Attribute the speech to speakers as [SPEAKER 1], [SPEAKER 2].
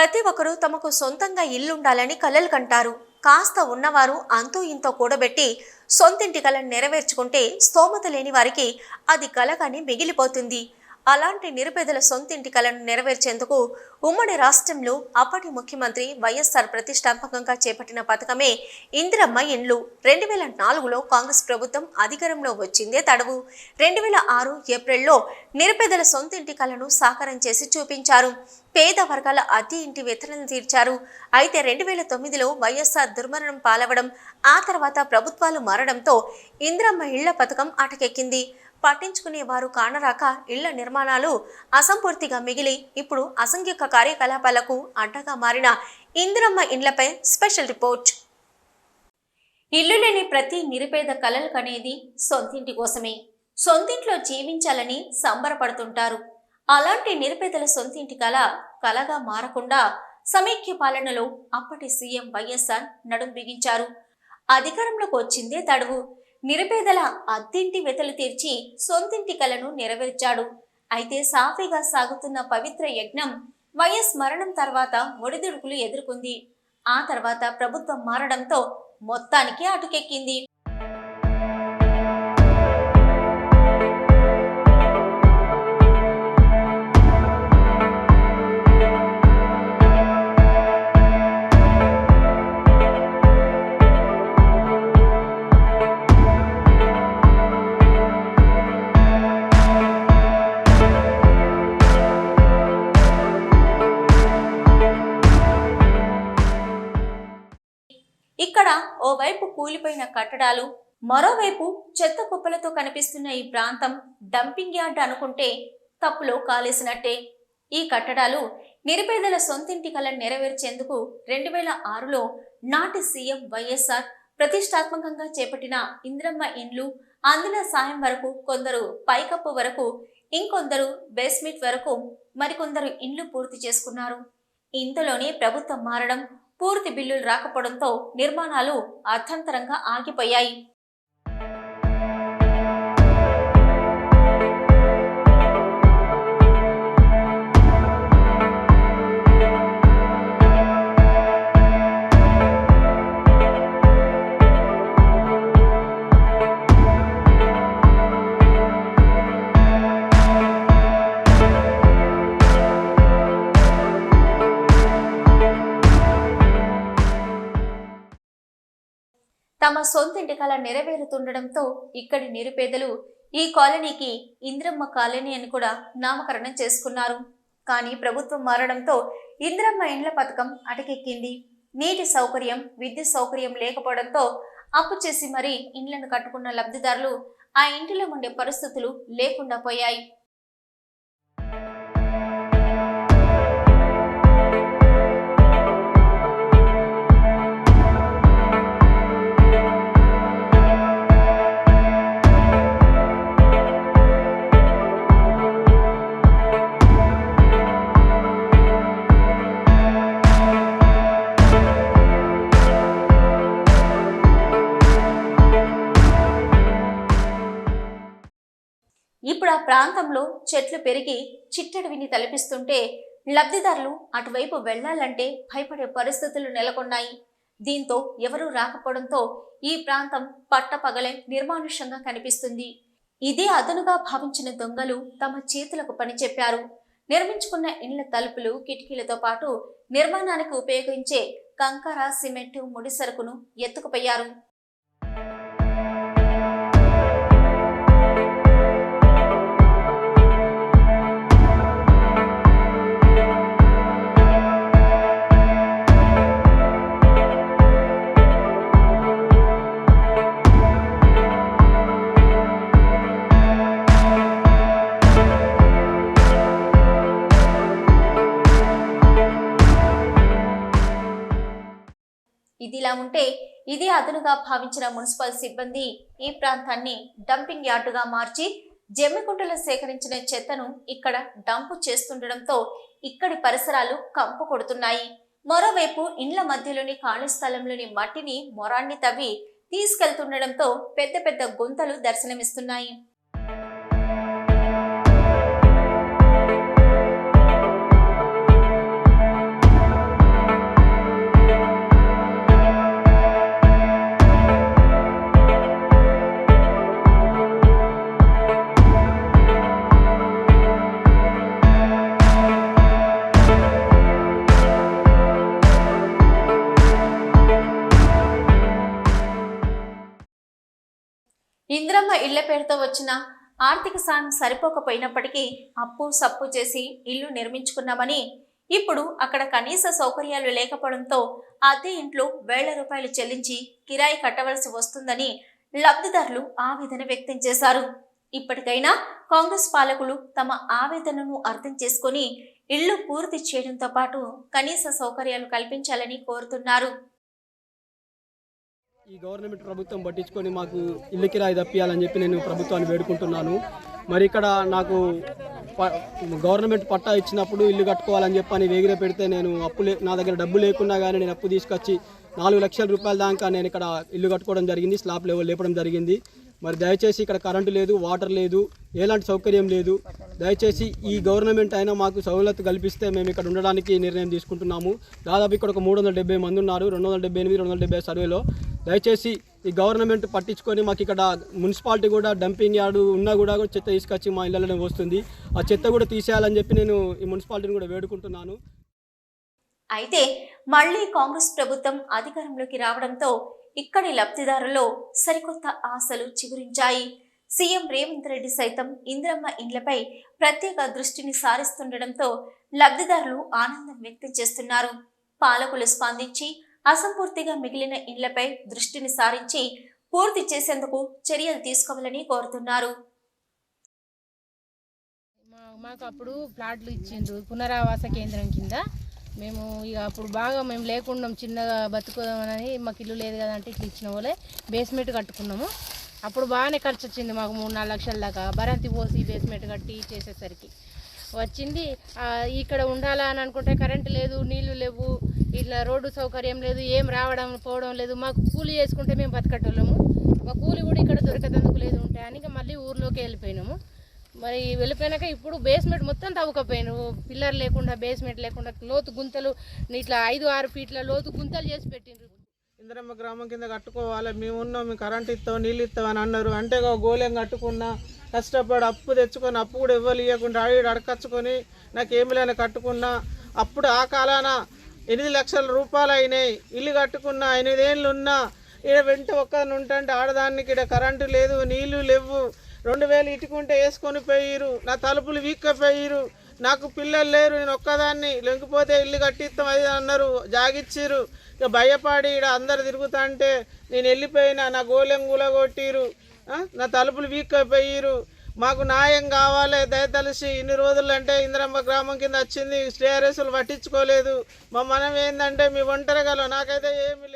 [SPEAKER 1] ప్రతి ఒక్కరూ తమకు సొంతంగా ఇల్లుండాలని కలలు కంటారు. కాస్త ఉన్నవారు అంతో ఇంతో కూడబెట్టి సొంతింటి కలను నెరవేర్చుకుంటే స్తోమత లేని వారికి అది కలగానే మిగిలిపోతుంది. అలాంటి నిరుపేదల సొంతింటి కలను నెరవేర్చేందుకు ఉమ్మడి రాష్ట్రంలో అప్పటి ముఖ్యమంత్రి వైఎస్ఆర్ ప్రతిష్టాత్మకంగా చేపట్టిన పథకమే ఇందిరమ్మ ఇండ్లు. రెండు వేల నాలుగులో కాంగ్రెస్ ప్రభుత్వం అధికారంలో వచ్చిందే తడవు. రెండు వేల ఆరు ఏప్రిల్లో నిరుపేదల సొంతింటి కలను సాకారం చేసి చూపించారు. పేద వర్గాల అతి ఇంటి వేతనం తీర్చారు. అయితే రెండు వేల తొమ్మిదిలో వైఎస్ఆర్ దుర్మరణం పాలవడం ఆ తర్వాత ప్రభుత్వాలు మారడంతో ఇందిరమ్మ ఇళ్ళ పథకం అటకెక్కింది. పట్టించుకునేవారు కానరాక ఇళ్ళ నిర్మాణాలు అసంపూర్తిగా మిగిలి ఇప్పుడు అసంఖ్యక కార్యకలాపాలకు అడ్డగా మారిన ఇందిరమ్మ ఇండ్లపై స్పెషల్ రిపోర్ట్. ఇల్లు లేని ప్రతి నిరుపేద కలలు కనేది సొంతింటి కోసమే. సొంతింట్లో జీవించాలని సంబరపడుతుంటారు. అలాంటి నిరుపేదల సొంతింటి కల కలగా మారకుండా సమైక్య పాలనలో అప్పటి సీఎం వైఎస్ఆర్ నడుం బిగించారు. అధికారంలోకి వచ్చిందే తడువు. నిరుపేదల అద్దింటి వెతలు తీర్చి సొంతింటి కలను నెరవేర్చాడు. అయితే సాఫీగా సాగుతున్న పవిత్ర యజ్ఞం వైఎస్ మరణం తర్వాత ఒడిదుడుకులు ఎదుర్కొంది. ఆ తర్వాత ప్రభుత్వం మారడంతో మొత్తానికి అటుకెక్కింది. ఇక్కడ ఓవైపు కూలిపోయిన కట్టడాలు మరోవైపు చెత్త కుప్పలతో కనిపిస్తున్న ఈ ప్రాంతం డంపింగ్ యార్డ్ అనుకుంటే తప్పులో కాలేసినట్టే. ఈ కట్టడాలు నిరుపేదల సొంతింటి కలను నెరవేర్చేందుకు రెండు వేల ఆరులో నాటి సీఎం వైఎస్ఆర్ ప్రతిష్టాత్మకంగా చేపట్టిన ఇంద్రమ్మ ఇండ్లు అందిన సాయం వరకు కొందరు పైకప్పు వరకు ఇంకొందరు బేస్మెంట్ వరకు మరికొందరు ఇండ్లు పూర్తి చేసుకున్నారు. ఇంతలోనే ప్రభుత్వం మారడం పూర్తి బిల్లులు రాకపోవడంతో నిర్మాణాలు అర్థంతరంగా ఆగిపోయాయి. తమ సొంతింటి కళ నెరవేరుతుండడంతో ఇక్కడి నిరుపేదలు ఈ కాలనీకి ఇంద్రమ్మ కాలనీ అని కూడా నామకరణం చేసుకున్నారు. కానీ ప్రభుత్వం మారడంతో ఇంద్రమ్మ ఇండ్ల పథకం అటకెక్కింది. నీటి సౌకర్యం విద్యుత్ సౌకర్యం లేకపోవడంతో అప్పు చేసి మరీ ఇండ్లను కట్టుకున్న లబ్ధిదారులు ఆ ఇంటిలో ఉండే పరిస్థితులు లేకుండా పోయాయి. ఇప్పుడు ఆ ప్రాంతంలో చెట్లు పెరిగి చిట్టడవిని తలపిస్తుంటే లబ్ధిదారులు అటువైపు వెళ్ళాలంటే భయపడే పరిస్థితులు నెలకొన్నాయి. దీంతో ఎవరూ రాకపోవడంతో ఈ ప్రాంతం పట్టపగలే నిర్మానుష్యంగా కనిపిస్తుంది. ఇదే అదనుగా భావించిన దొంగలు తమ చేతులకు పని చెప్పారు. నిర్మించుకున్న ఇండ్ల తలుపులు కిటికీలతో పాటు నిర్మాణానికి ఉపయోగించే కంకర సిమెంటు ముడి సరుకును ఎత్తుకుపోయారు. ఇదిలా ఉంటే ఇదే అదునుగా భావించిన మున్సిపల్ సిబ్బంది ఈ ప్రాంతాన్ని డంపింగ్ యార్డుగా మార్చి జమ్మికుంటలో సేకరించిన చెత్తను ఇక్కడ డంపు చేస్తుండడంతో ఇక్కడి పరిసరాలు కంపు కొడుతున్నాయి. మరోవైపు ఇండ్ల మధ్యలోని ఖాళీ స్థలంలోని మట్టిని మొరాన్ని తవ్వి తీసుకెళ్తుండడంతో పెద్ద పెద్ద గుంతలు దర్శనమిస్తున్నాయి. ఇంద్రమ్మ ఇళ్ళ పేరుతో వచ్చిన ఆర్థిక సాయం సరిపోకపోయినప్పటికీ అప్పు సప్పు చేసి ఇల్లు నిర్మించుకున్నామని. ఇప్పుడు అక్కడ కనీస సౌకర్యాలు లేకపోవడంతో అద్దె ఇంట్లో వేల రూపాయలు చెల్లించి కిరాయి కట్టవలసి వస్తుందని లబ్ధిదారులు ఆవేదన వ్యక్తం చేశారు. ఇప్పటికైనా కాంగ్రెస్ పాలకులు తమ ఆవేదనను అర్థం చేసుకొని ఇళ్ళు పూర్తి చేయడంతో పాటు కనీస సౌకర్యాలు కల్పించాలని కోరుతున్నారు.
[SPEAKER 2] ఈ గవర్నమెంట్ ప్రభుత్వం పట్టించుకొని మాకు ఇల్లు కిరాయి తప్పియాలని చెప్పి నేను ప్రభుత్వాన్ని వేడుకుంటున్నాను. మరి ఇక్కడ నాకు ప- గవర్నమెంట్ పట్టా ఇచ్చినప్పుడు ఇల్లు కట్టుకోవాలని చెప్పి అని వేగిర పెడితే నేను అప్పు నా దగ్గర డబ్బు లేకున్నా కానీ నేను అప్పు తీసుకొచ్చి నాలుగు లక్షల రూపాయల దాకా నేను ఇక్కడ ఇల్లు కట్టుకోవడం జరిగింది స్లాబ్ లెవెల్ లేపడం జరిగింది. మరి దయచేసి ఇక్కడ కరెంటు లేదు వాటర్ లేదు ఎలాంటి సౌకర్యం లేదు. దయచేసి ఈ గవర్నమెంట్ అయినా మాకు సౌలత్ కల్పిస్తే మేము ఇక్కడ ఉండడానికి నిర్ణయం తీసుకుంటున్నాము. దాదాపు ఇక్కడ ఒక మూడు వందల డెబ్బై మంది ఉన్నారు రెండు వందల డెబ్బై ఎనిమిది రెండు వందల డెబ్బై సర్వేలో. దయచేసి ఈ గవర్నమెంట్ పట్టించుకొని మాకు ఇక్కడ మున్సిపాలిటీ కూడా డంపింగ్ యార్డు ఉన్నా కూడా చెత్త తీసుకొచ్చి మా ఇళ్ళలోనే వస్తుంది ఆ చెత్త కూడా తీసేయాలని చెప్పి నేను ఈ మున్సిపాలిటీని కూడా వేడుకుంటున్నాను.
[SPEAKER 1] అయితే మళ్ళీ కాంగ్రెస్ ప్రభుత్వం అధికారంలోకి రావడంతో ఇక్కడి లబ్ధిదారులో సరికొత్త ఆశలు చిగురించాయి. సీఎం రేవంత్ రెడ్డి సైతం ఇంద్రమ్మ ఇండ్లపై ప్రత్యేక దృష్టిని సారిస్తుండటంతో లబ్ధిదారులు ఆనందం వ్యక్తం చేస్తున్నారు. పాలకులు స్పందించి అసంపూర్తిగా మిగిలిన ఇండ్లపై దృష్టిని సారించి పూర్తి చేసేందుకు చర్యలు తీసుకోవాలని కోరుతున్నారు.
[SPEAKER 3] మా మాకు అప్పుడు ప్లాట్లు ఇచ్చిండ్రు పునరావాస కేంద్రం కింద. మేము ఇక అప్పుడు బాగా మేము లేకున్నాం చిన్నగా బతుకుదామని మాకు ఇల్లు లేదు కదా అంటే ఇట్లా ఇచ్చిన వాళ్ళే బేస్మెంట్ కట్టుకున్నాము. అప్పుడు బాగానే ఖర్చు వచ్చింది మాకు మూడు నాలుగు లక్షల దాకా. బరంతి పోసి బేస్మెంట్ కట్టి చేసేసరికి వచ్చింది. ఇక్కడ ఉండాలా అని అనుకుంటే కరెంట్ లేదు నీళ్ళు లేవు ఇట్లా రోడ్డు సౌకర్యం లేదు ఏం రావడం పోవడం లేదు. మాకు కూలి చేసుకుంటే మేము బతకట్టలేము మా కూలి కూడా ఇక్కడ దొరకదందుకు లేదు ఉంటాయని అని మళ్ళీ ఊర్లోకి వెళ్ళిపోయినాము. మరి వెళ్ళిపోయినాక ఇప్పుడు బేస్మెంట్ మొత్తం తవ్వుకపోయాను పిల్లర్ లేకుండా బేస్మెంట్ లేకుండా లోతు గుంతలు ఇట్లా ఐదు ఆరు ఫీట్ల లోతు గుంతలు చేసి పెట్టిండ్రు.
[SPEAKER 4] ఇందిరమ్మ గ్రామం కింద కట్టుకోవాలి. మేము ఉన్నాం మేము కరెంట్ ఇస్తాం నీళ్ళు ఇస్తాం అని అన్నారు. అంటే ఒక గోళం కట్టుకున్నా కష్టపడి అప్పు తెచ్చుకొని అప్పు కూడా ఇవ్వాలి ఇవ్వకుండా ఆడి అడకచ్చుకొని నాకు ఏమి లేని కట్టుకున్నా. అప్పుడు ఆ కాలాన ఎనిమిది లక్షల రూపాయలు అయినాయి. ఇల్లు కట్టుకున్నా ఎనిమిదేళ్ళు ఉన్నా ఈడ వెంట ఒక్కరిని ఉంటే ఆడదానికి ఇక్కడ కరెంటు లేదు నీళ్ళు లేవు. రెండు వేలు ఇటుకుంటే వేసుకొని పోయిరు. నా తలుపులు వీక్కపోయిరు. నాకు పిల్లలు లేరు నేను ఒక్కదాన్ని. లేకపోతే ఇల్లు కట్టిస్తాం అది అన్నారు. జాగిచ్చిరు. ఇక భయపడి ఇక్కడ అందరు తిరుగుతా అంటే నేను వెళ్ళిపోయినా నా గోలెం కూలగొట్టిరు నా తలుపులు వీక్కపోయిరు. మాకు న్యాయం కావాలి దయతలిసి ఇన్ని రోజులు అంటే ఇంద్రమ్మ గ్రామం కింద వచ్చింది స్టేఆర్ఎస్లు పట్టించుకోలేదు. మా మనం ఏంటంటే మీ ఒంటరి నాకైతే ఏమి లేదు.